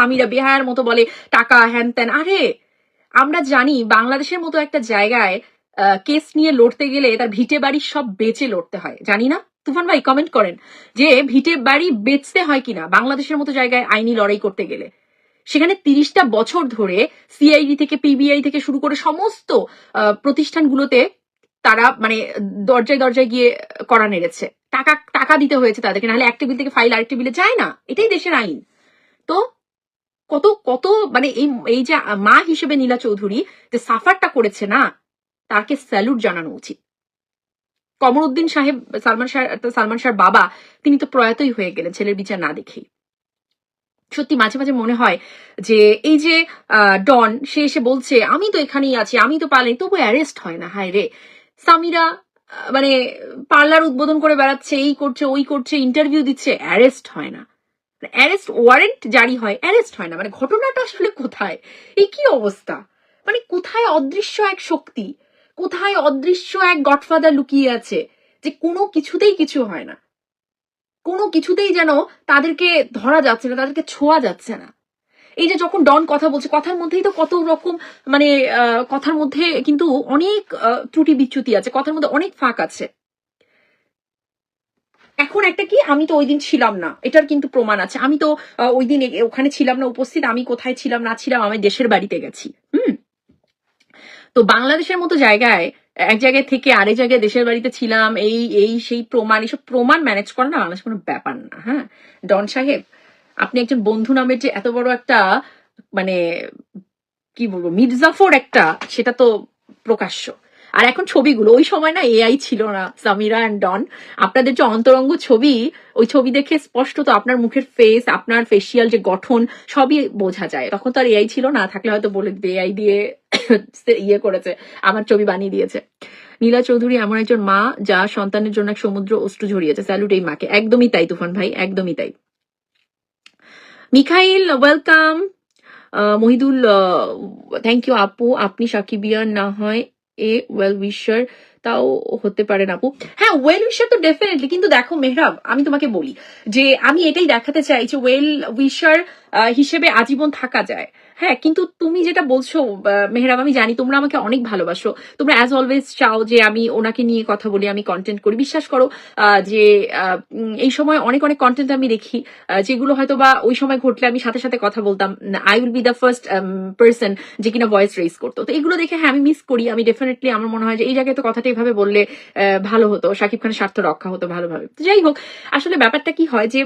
সামিরা বেহায়ার মতো বলে, টাকা, হ্যান ত্যান। আরে, আমরা জানি বাংলাদেশের মতো একটা জায়গায় কেস নিয়ে লড়তে গেলে তার ভিটে বাড়ি সব বেচে লড়তে হয়। জানি না? তুফান ভাই কমেন্ট করেন যে, ভিটে বাড়ি বেচতে হয় কিনা বাংলাদেশের মতো জায়গায় আইনি লড়াই করতে গেলে? সেখানে তিরিশটা বছর ধরে সিআইডি থেকে পিবিআই থেকে শুরু করে সমস্ত প্রতিষ্ঠানগুলোতে তারা মানে দরজায় দরজায় গিয়ে করা নেড়েছে। টাকা টাকা দিতে হয়েছে তাদেরকে, নাহলে এক টেবিল থেকে ফাইল আরেক টেবিলে যায় না। এটাই দেশের আইন। তো কত কত মানে এই এই যে মা হিসেবে নীলা চৌধুরী যে সাফারটা করেছে না, তাকে স্যালুট জানানো উচিত। কমরউদ্দিন সাহেব, সালমান শাহ, সালমান শাহর বাবা, তিনি তো প্রয়াতই হয়ে গেলেন ছেলের বিচার না দেখেই। সত্যি মাঝে মাঝে মনে হয় যে এই যে ডন, সে এসে বলছে, আমি তো এখানেই আছি, আমি তো পালিনি তবু অ্যারেস্ট হয় না, হায় রে। সামিরা মানে পার্লার উদ্বোধন করে বেড়াচ্ছে, এই করছে, ওই করছে, ইন্টারভিউ দিচ্ছে, অ্যারেস্ট হয় না। অ্যারেস্ট ওয়ারেন্ট জারি হয় অ্যারেস্ট হয় না মানে ঘটনাটা আসলে কোথায়? এই কি অবস্থা? মানে কোথায় অদৃশ্য এক শক্তি? কোথায় অদৃশ্য এক গডফাদার লুকিয়ে আছে যে কোনো কিছুতেই কিছু হয় না? কোনো কিছুতেই যেন তাদেরকে ধরা যাচ্ছে না, তাদেরকে ছোঁয়া যাচ্ছে না। এই যে যখন ডন কথা বলছে, কথার মধ্যেই তো কত রকম মানে কথার মধ্যে কিন্তু অনেক ত্রুটি বিচ্যুতি আছে, কথার মধ্যে অনেক ফাঁক আছে। এখন একটা কি, আমি তো ওই দিন ছিলাম না। এটার কিন্তু প্রমাণ আছে। আমি তো ওই দিন ওখানে ছিলাম না, উপস্থিত, আমি কোথায় ছিলাম, না ছিলাম, আমি দেশের বাড়িতে গেছি। হুম? তো বাংলাদেশের মতো জায়গায়, এক জায়গায় থেকে আরেক জায়গায় দেশের বাড়িতে ছিলাম, এই এই, সেই প্রমাণ, এসব প্রমাণ ম্যানেজ করা না বাংলাদেশ কোনো ব্যাপার না হ্যাঁ? ডন সাহেব, আপনি একজন বন্ধু নামের যে এত বড় একটা মানে কি বলব, মির্জাফর একটা, সেটা তো প্রকাশ্য। আর এখন ছবিগুলো, ওই সময় না এআই ছিল না সামিরা অ্যান্ড ডন আপনাদের যে অন্তরঙ্গ ছবি, ওই ছবি দেখে স্পষ্ট তো আপনার মুখের ফেস আপনার ফেসিয়াল যে গঠন, সবই বোঝা যায়। তখন তো আর এআই ছিল না, থাকলে হয়তো বলে দিবে এআই দিয়ে ইয়ে করেছে, আমার ছবি বানিয়ে দিয়েছে। নীলা চৌধুরী এমন একজন মা, যা সন্তানের জন্য এক সমুদ্র অশ্রু ঝরিয়েছে। স্যালুট এই মাকে। একদমই তাই, তুফান ভাই, একদমই তাই। Mikhail welcome Mohidul thank you আপু। আপনি সাকিবিয়ান না হয় এ ওয়েল উইশার তাও হতে পারেন আপু। হ্যাঁ ওয়েল উইশার তো ডেফিনেটলি কিন্তু দেখো মেহরাব, আমি তোমাকে বলি যে আমি এটাই দেখাতে চাই যে ওয়েল উইশার হিসেবে আজীবন থাকা যায়। হ্যাঁ কিন্তু তুমি যেটা বলছো মেহরাব, আমি জানি তোমরা আমাকে অনেক ভালোবাসো। তোমরা অ্যাজ অলওয়েজ চাও যে আমি ওনাকে নিয়ে কথা বলি, আমি কন্টেন্ট করি। বিশ্বাস করো যে এই সময় অনেক অনেক কন্টেন্ট আমি দেখি যেগুলো হয়তো বা ওই সময় ঘটলে আমি সাথে সাথে কথা বলতাম। I will be the first person যে কিনা ভয়েস রেজ করতো। তো এগুলো দেখে হ্যাঁ আমি মিস করি। আমি ডেফিনেটলি আমার মনে হয় যে এই জায়গায় তো কথাটা এইভাবে বললে ভালো হতো। শাকিব খানের স্বার্থ রক্ষা হতো ভালোভাবে। যাই হোক, আসলে ব্যাপারটা কি হয় যে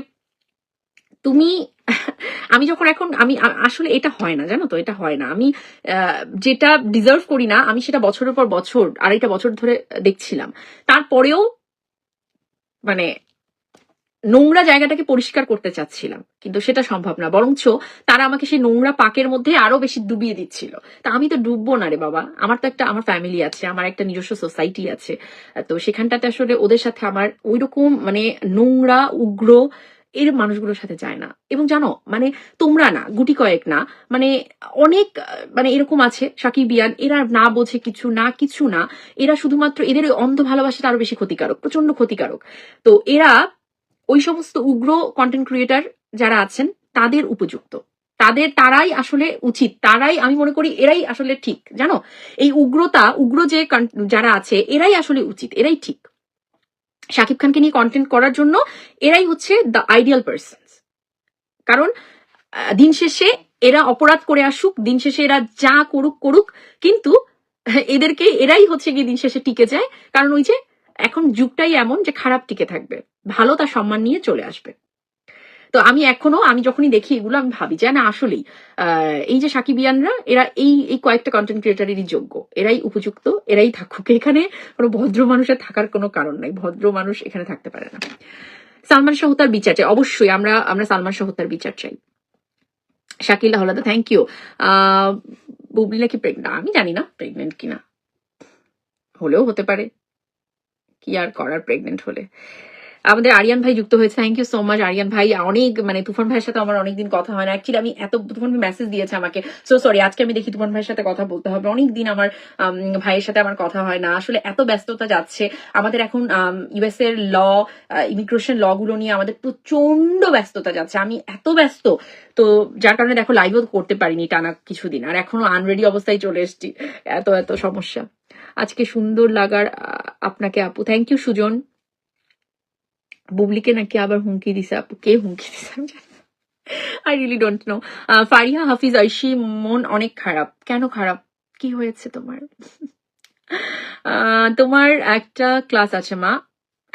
তুমি, আমি যখন এখন, আমি আসলে এটা হয় না, জানো তো? এটা হয় না। আমি যেটা ডিজার্ভ করি না, আমি সেটা বছরের পর বছর, আড়াইটা বছর ধরে দেখছিলাম। তারপরেও মানে নোংরা জায়গাটাকে পরিষ্কার করতে চাচ্ছিলাম, কিন্তু সেটা সম্ভব না। বরঞ্চ তারা আমাকে সেই নোংরা পাকের মধ্যে আরও বেশি ডুবিয়ে দিচ্ছিল। তা আমি তো ডুববো না রে বাবা। আমার তো একটা, আমার ফ্যামিলি আছে, আমার একটা নিজস্ব সোসাইটি আছে। তো সেখানটাতে আসলে ওদের সাথে আমার ওই রকম মানে নোংরা, উগ্র এর মানুষগুলোর সাথে যায় না। এবং জানো মানে তোমরা না, গুটি কয়েক না মানে অনেক মানে এরকম আছে, সাকিব বিয়ান এরা না বোঝে কিছু, না কিছু না, এরা শুধুমাত্র এদের ওই অন্ধ ভালোবাসাটা আরও বেশি ক্ষতিকারক প্রচণ্ড ক্ষতিকারক। তো এরা ওই সমস্ত উগ্র কন্টেন্ট ক্রিয়েটার যারা আছেন, তাদের উপযুক্ত। তাদের, তারাই আসলে উচিত, তারাই আমি মনে করি এরাই আসলে ঠিক, জানো? এই উগ্রতা, উগ্র যে যারা আছে, এরাই আসলে উচিত, এরাই ঠিক। শাকিব খানকে নিয়ে কন্টেন্ট করার জন্য এরাই হচ্ছে দ্য আইডিয়াল পার্সন কারণ দিন শেষে এরা অপরাধ করে আসুক, দিন শেষে এরা যা করুক করুক, কিন্তু, এদেরকে, এরাই হচ্ছে গিয়ে দিন শেষে টিকে যায়। কারণ ওই যে, এখন যুগটাই এমন যে খারাপ টিকে থাকবে। ভালো তার সম্মান নিয়ে চলে আসবে। তো আমি এখনও, আমি যখনই দেখি এগুলো, আমি ভাবি যে না, আসলেই এই যে সাকিবিয়ানরা, এরা এই এই কয়েকটা কন্টেন্ট ক্রিয়েটারেরই যোগ্য। এরাই উপযুক্ত, এরাই থাকুক। এখানে কোনো ভদ্র মানুষের থাকার কোনো কারণ নাই। ভদ্র মানুষ এখানে থাকতে পারে না। সালমান শাহ বিচার চাই। অবশ্যই আমরা আমরা সালমান শাহ বিচার চাই। শাকিল হলাদা থ্যাংক ইউ বুবলিলা নাকি প্রেগনেন্ট আমি জানি না প্রেগনেন্ট কিনা। হলেও হতে পারে। কি আর করার প্রেগনেন্ট হলে? আমাদের আরিয়ান ভাই যুক্ত হয়েছে। Thank you so much Aryan ভাই। অনেক মানে তুফান ভাইয়ের সাথে আমার অনেকদিন কথা হয় না। অ্যাকচুয়ালি আমি এত তুফান ভাই মেসেজ দিয়েছে আমাকে। সো সরি আজকে আমি দেখি তুফান ভাইয়ের সাথে কথা বলতে হবে। অনেকদিন আমার আম, ভাইয়ের সাথে আমার কথা হয় না। আসলে এত ব্যস্ততা যাচ্ছে। আমাদের এখন ইউএস এর ল ইমিগ্রেশন ল গুলো নিয়ে আমাদের প্রচণ্ড ব্যস্ততা যাচ্ছে। আমি এত ব্যস্ত। তো যার কারণে দেখো লাইভও করতে পারিনি টানা কিছুদিন। আর এখনও আনরেডি অবস্থায় চলে এসেছি। এত এত সমস্যা। আজকে সুন্দর লাগার আপনাকে আপু। Thank you Sujon. বুবলিকে নাকি আবার হুমকি দিছে আপু? কে হুমকি দিছে? আমি জানি I really don't know Fariha, Hafiz, Oishi, মন অনেক খারাপ। কেন খারাপ? কি হয়েছে তোমার? তোমার একটা ক্লাস আছে মা।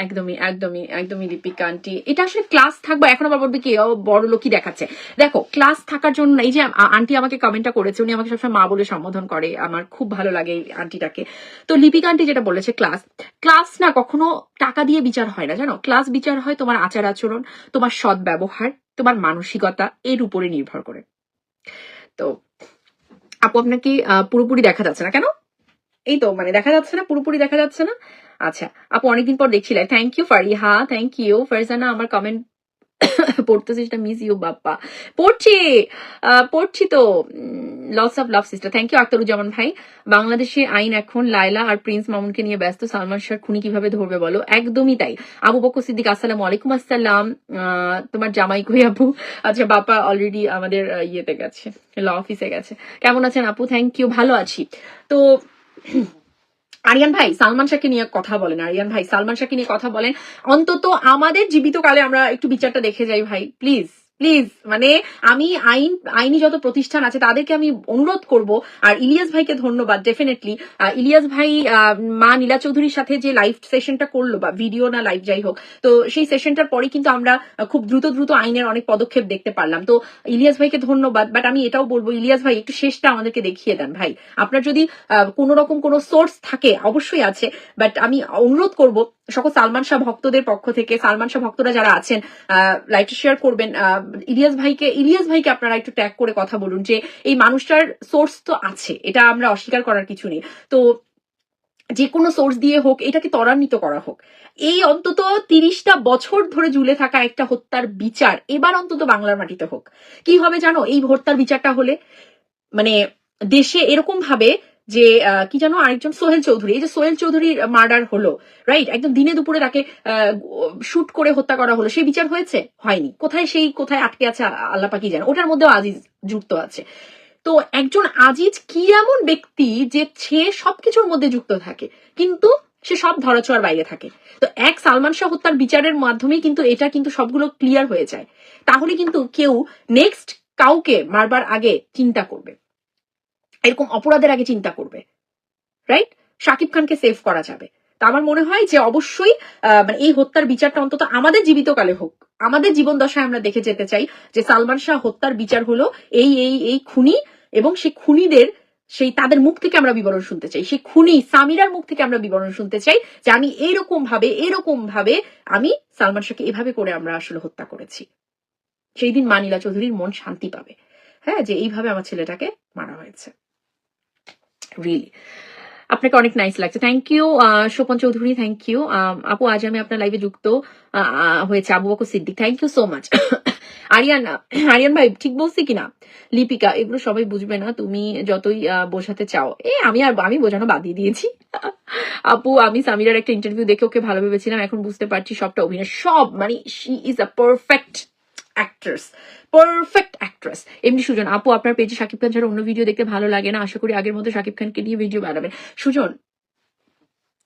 একদমই একদমই একদমই দীপিকা আন্টি। এটা আসলে ক্লাস থাকবে, এখন আবার বলবে কি বড় লোকই দেখাচ্ছে। দেখো ক্লাস থাকার জন্য, এই যে আন্টি আমাকে কমেন্টটা করেছে, উনি আমাকে সবসময় মা বলে সম্বোধন করে। আমার খুব ভালো লাগে এই আন্টিটাকে। তো লিপিকা আন্টি যেটা বলেছে ক্লাস ক্লাস না কখনো টাকা দিয়ে বিচার হয় না, জানো? ক্লাস বিচার হয় তোমার আচার আচরণ, তোমার সৎ ব্যবহার, তোমার মানসিকতা, এর উপরে নির্ভর করে। তো, আপু আপনাকে পুরোপুরি দেখা যাচ্ছে না কেন? এই তো মানে দেখা যাচ্ছে না, পুরোপুরি দেখা যাচ্ছে না। আচ্ছা আপু অনেকদিন পর দেখছি thank you Fariha. Thank you Farjana, আমার কমেন্ট পড়তেছি সেটা মিস ইউ বাপ্পা। পড়ছি পড়ছি তো। Loss of love sister thank you Aktaruzzaman ভাই। বাংলাদেশে আইন এখন লাইলা আর প্রিন্স মামুনকে নিয়ে ব্যস্ত। সালমান শাহ খুনি কীভাবে ধরবে বলো? একদমই তাই। আবু বকর সিদ্দিক, আসসালামু আলাইকুম, আসসালাম। তোমার জামাই কই, আপু? আচ্ছা বাপা অলরেডি আমাদের ইয়েতে গেছে ল অফিসে গেছে। কেমন আছেন আপু? থ্যাংক ইউ ভালো আছি। তো আরিয়ান ভাই, সালমান শাহকে নিয়ে কথা বলেন, আরিয়ান ভাই, সালমান শাহকে নিয়ে কথা বলেন। অন্তত আমাদের জীবিত কালে আমরা একটু বিচারটা দেখে যাই ভাই প্লিজ প্লিজ মানে আমি আইন, আইনি যত প্রতিষ্ঠান আছে তাদেরকে আমি অনুরোধ করব, আর ইলিয়াস ভাইকে ধন্যবাদ ডেফিনেটলি ইলিয়াস ভাই মা নীলা চৌধুরীর সাথে যে লাইভ সেশনটা করল, বা ভিডিও না লাইভ যাই হোক, তো সেই সেশনটার পরে কিন্তু আমরা খুব দ্রুত দ্রুত আইনের অনেক পদক্ষেপ দেখতে পারলাম। তো ইলিয়াস ভাইকে ধন্যবাদ বাট আমি এটাও বলব, ইলিয়াস ভাই, একটু শেষটা আমাদেরকে দেখিয়ে দেন ভাই। আপনার যদি কোনো রকম কোনো সোর্স থাকে, অবশ্যই আছে বাট আমি অনুরোধ করব সকল সালমান শাহ ভক্তদের পক্ষ থেকে, সালমান শাহ ভক্তরা যারা আছেন লাইভটা শেয়ার করবেন ইলিয়াস ভাইকে ইলিয়াস ভাইকে আপনারা একটু ট্যাগ করে কথা বলুন যে এই মানুষটার সোর্স তো আছে, এটা আমরা অস্বীকার করার কিছু নেই। তো যে কোনো সোর্স দিয়ে হোক, এটাকে ত্বরান্বিত করা হোক। এই অন্তত তিরিশটা বছর ধরে ঝুলে থাকা একটা হত্যার বিচার এবার অন্তত বাংলার মাটিতে হোক। কি হবে জানো? এই হত্যার বিচারটা হলে মানে দেশে এরকম ভাবে যে কি জানো আরেকজন সোহেল চৌধুরী, এই যে সোহেল চৌধুরীর মার্ডার হলো রাইট একদম দিনে দুপুরে তাকে শুট করে হত্যা করা হলো। সেই বিচার হয়েছে? হয়নি। কোথায় সেই, কোথায় আটকে আছে আল্লাহ পাকি জানে? ওটার মধ্যেও আজিজ যুক্ত আছে। তো একজন আজিজ কি এমন ব্যক্তি যে সে সবকিছুর মধ্যে যুক্ত থাকে, কিন্তু সে সব ধরাছোঁয়ার বাইরে থাকে? তো এক সালমান শাহ হত্যার বিচারের মাধ্যমেই কিন্তু এটা কিন্তু সবগুলো ক্লিয়ার হয়ে যায়। তাহলে কিন্তু কেউ নেক্সট কাউকে মারবার আগে চিন্তা করবে। এরকম অপরাধের আগে চিন্তা করবে রাইট শাকিব খানকে সেভ করা যাবে। তা আমার মনে হয় যে অবশ্যই মানে এই হত্যার বিচারটা অন্তত আমাদের জীবিতকালে হোক। আমাদের জীবন দশায় আমরা দেখে যেতে চাই যে সালমান শাহ হত্যার বিচার হলো এই এই এই খুনি এবং সেই খুনিদের, সেই তাদের মুখ থেকে আমরা বিবরণ শুনতে চাই। সেই খুনি সামিরার মুখ থেকে আমরা বিবরণ শুনতে চাই যে আমি এইরকম ভাবে, এরকম ভাবে আমি সালমান শাহকে এভাবে করে আমরা আসলে হত্যা করেছি। সেই দিন মানিলা চৌধুরীর মন শান্তি পাবে। হ্যাঁ যে এইভাবে আমার ছেলেটাকে মারা হয়েছে। রিয়েলি আপনাকে অনেক নাইস লাগছে। Thank you Shopon Chowdhury thank you আপু, আজ আমি আপনার লাইভে যুক্ত হয়েছে Abu Bakar Siddique. Thank you so much Aryan Aryan ভাই, ঠিক বলছি কিনা? লিপিকা, এগুলো সবাই বুঝবে না। তুমি যতই বোঝাতে চাও। এ, আমি আর, আমি বোঝানো বাদ দিয়ে দিয়েছি। আপু, আমি সামিরার একটা ইন্টারভিউ দেখে ওকে ভালো ভেবেছিলাম। এখন বুঝতে পারছি সবটা অভিনয়। সব মানে she is a perfect actress perfect actress এমনি সুজন, আপু, আপনার পেজে শাকিব খান ছাড়া অন্য ভিডিও দেখতে ভালো লাগে না? আশা করি আগের মতো শাকিব খানকে নিয়ে ভিডিও বানাবেন। সুজন,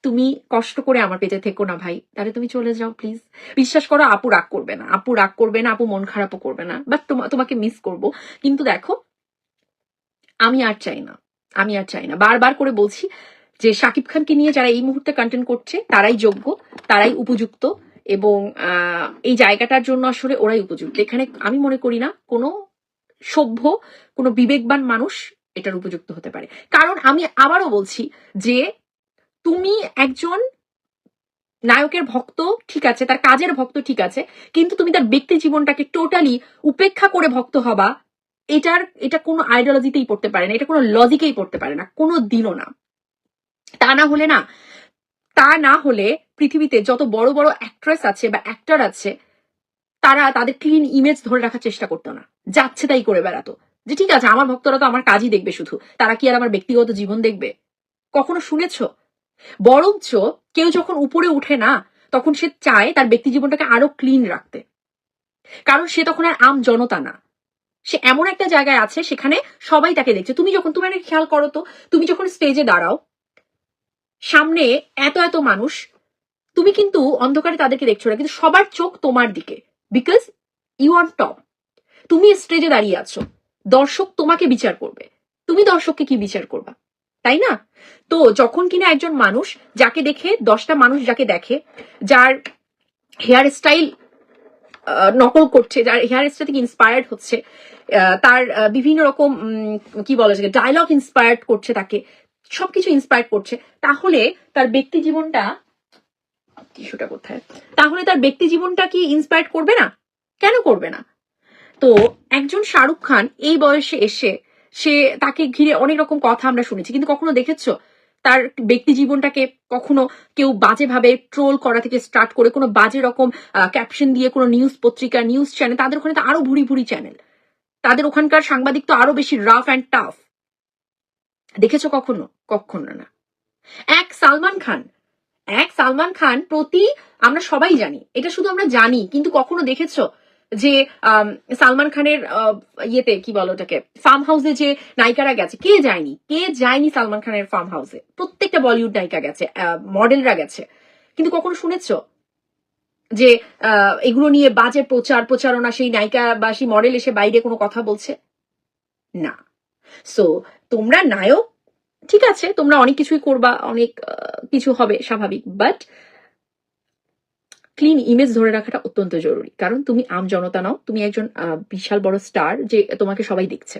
তুমি কষ্ট করে আমার পেজে থেকো না ভাই। তাহলে তুমি চলে যাও প্লিজ বিশ্বাস করো, আপু রাগ করবে না। আপু রাগ করবে না, আপু মন খারাপও করবে না। বাট তোমাকে মিস করব। কিন্তু দেখো, আমি আর চাই না। আমি আর চাই না। বারবার করে বলছি যে শাকিব খানকে নিয়ে যারা এই মুহূর্তে কন্টেন্ট করছে, তারাই যোগ্য, তারাই উপযুক্ত। এবং এই জায়গাটার জন্য আসলে ওরাই উপযুক্ত। এখানে আমি মনে করি না কোনো সভ্য, কোনো বিবেকবান মানুষ এটার উপযুক্ত হতে পারে। কারণ আমি আবারও বলছি যে তুমি একজন নায়কের ভক্ত, ঠিক আছে, তার কাজের ভক্ত, ঠিক আছে, কিন্তু তুমি তার ব্যক্তি জীবনটাকে টোটালি উপেক্ষা করে ভক্ত হবা, এটার, এটা কোনো আইডিওলজিতেই পড়তে পারে না, এটা কোনো লজিকেই পড়তে পারে না, কোনো দিনও না। তা না হলে না, তা না হলে পৃথিবীতে যত বড় বড় অ্যাক্ট্রেস আছে বা অ্যাক্টার আছে, তারা তাদের ক্লিন ইমেজ ধরে রাখার চেষ্টা করতো না। যাচ্ছে তাই করে বেড়াতো। যে ঠিক আছে, আমার ভক্তরা তো আমার কাজই দেখবে শুধু। তারা কি আর আমার ব্যক্তিগত জীবন দেখবে? কখনো শুনেছ? বরঞ্চ কেউ যখন উপরে উঠে না, তখন সে চায় তার ব্যক্তি জীবনটাকে আরও ক্লিন রাখতে। কারণ সে তখন আর আম জনতা না। সে এমন একটা জায়গায় আছে, সেখানে সবাই তাকে দেখছে। তুমি যখন, তুমি খেয়াল করো তো, তুমি যখন স্টেজে দাঁড়াও, সামনে এত এত মানুষ তুমি কিন্তু অন্ধকারে তাদেরকে দেখছ না, কিন্তু সবার চোখ তোমার দিকে। বিকজ ইউ আর টপ তুমি স্টেজে দাঁড়িয়ে আছো। দর্শক তোমাকে বিচার করবে। তুমি দর্শককে কি বিচার করবা? তাই না? তো যখন কিনা একজন মানুষ যাকে দেখে, দশটা মানুষ যাকে দেখে, যার হেয়ার স্টাইল নকল করছে, যার হেয়ার স্টাইল থেকে ইন্সপায়ার্ড হচ্ছে তার বিভিন্ন রকম কি বলা যায় ডায়লগ ইন্সপায়ার্ড করছে তাকে, সবকিছু ইন্সপায়ার করছে, তাহলে তার ব্যক্তি জীবনটা টিস্যুটা কোথায়? তাহলে তার ব্যক্তি জীবনটা কি ইন্সপায়ার করবে না? কেন করবে না? তো একজন শাহরুখ খান এই বয়সে এসে সে তাকে ঘিরে অনেক রকম কথা আমরা শুনেছি। কিন্তু কখনো দেখেছ? তার ব্যক্তি জীবনটাকে কখনো কেউ বাজেভাবে ট্রোল করা থেকে স্টার্ট করে কোনো বাজে রকম ক্যাপশন দিয়ে কোনো নিউজ পত্রিকা নিউজ চ্যানেল তাদের ওখানে তো আরও ভুড়ি ভুড়ি চ্যানেল তাদের ওখানকার সাংবাদিক তো আরও বেশি রাফ অ্যান্ড টাফ দেখেছ কখনো? কখনো না। এক সালমান খান এক সালমান খান প্রতি আমরা সবাই জানি, এটা শুধু আমরা জানি, কিন্তু কখনো দেখেছ যে সালমান খানের ইয়েতে কি বলো ওটাকে ফার্ম হাউসে যে নায়িকারা গেছে, কে যায়নি কে যায়নি সালমান খানের ফার্ম হাউসে প্রত্যেকটা বলিউড নায়িকা গেছে মডেলরা গেছে। কিন্তু কখনো শুনেছো যে এগুলো নিয়ে বাজে প্রচার, প্রচারণা, সেই নায়িকা বা সেই মডেল এসে বাইরে কোনো কথা বলছে? না। সো তোমরা নায়ক ঠিক আছে, তোমরা অনেক কিছুই করবা, অনেক কিছু হবে স্বাভাবিক বাট ক্লিন ইমেজ ধরে রাখাটা অত্যন্ত জরুরি। কারণ তুমি আম জনতা নাও, তুমি একজন বিশাল বড় স্টার যে তোমাকে সবাই দেখছে।